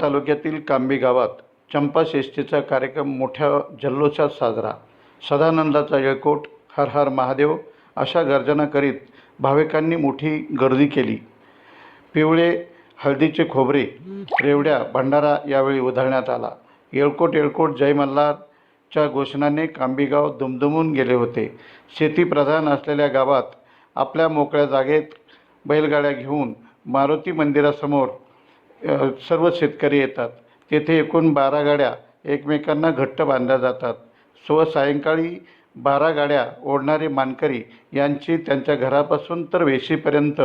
तालुक्यातील कांबी गावात चंपाषष्ठीचा कार्यक्रम मोठ्या जल्लोषात साजरा. सदानंदाचा येळकोट हर हर महादेव अशा गर्जना करीत भाविकांनी मोठी गर्दी केली. पिवळे हळदीचे खोबरे रेवड्या भंडारा यावेळी उधळण्यात आला. येळकोट येळकोट जय मल्हारच्या घोषणाने कांबीगाव दुमदुमून गेले होते. शेतीप्रधान असलेल्या गावात आपल्या मोकळ्या जागेत बैलगाड्या घेऊन मारुती मंदिरासमोर सर्व शेतकरी येतात. तेथे एकूण बारा गाड्या एकमेकांना घट्ट बांधल्या जातात. स्व सायंकाळी बारा गाड्या ओढणारे मानकरी यांची त्यांच्या घरापासून तर वेशीपर्यंत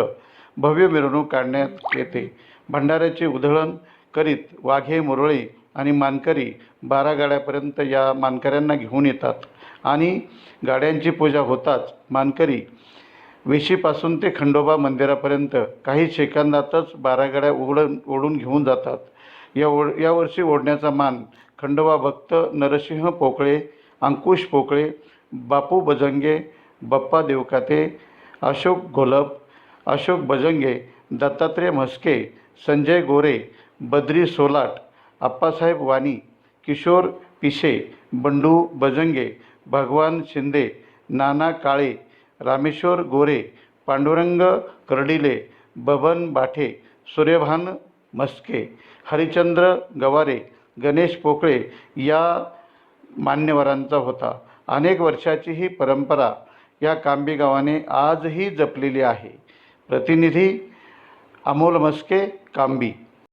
भव्य मिरवणूक काढण्यात येते. भंडाऱ्याचे उधळण करीत वाघे मुरळी आणि मानकरी बारा गाड्यापर्यंत या मानकऱ्यांना घेऊन येतात. आणि गाड्यांची पूजा होताच मानकरी वेशीपासून ते खंडोबा मंदिरापर्यंत काही सेकंदातच बारा गाड्या ओढून ओढून घेऊन जातात. या ओढ यावर्षी ओढण्याचा मान खंडोबा भक्त नरसिंह पोकळे अंकुश पोकळे बापू बजंगे बप्पा देवकाते अशोक घोलप अशोक बजंगे दत्तात्रय म्हस्के संजय गोरे बद्री सोलाट आप्पासाहेब वाणी किशोर पिशे बंडू बजंगे भगवान शिंदे नाना काळे रामेश्वर गोरे पांडुरंग कर्डिले बबन बाठे सूर्यभान म्हस्के हरिचंद्र गवारे गणेश पोकळे या मान्यवरांचा होता. अनेक वर्षाची ही परंपरा या कांबी गावाने आजही जपलेली आहे. प्रतिनिधी अमोल मस्के कांबी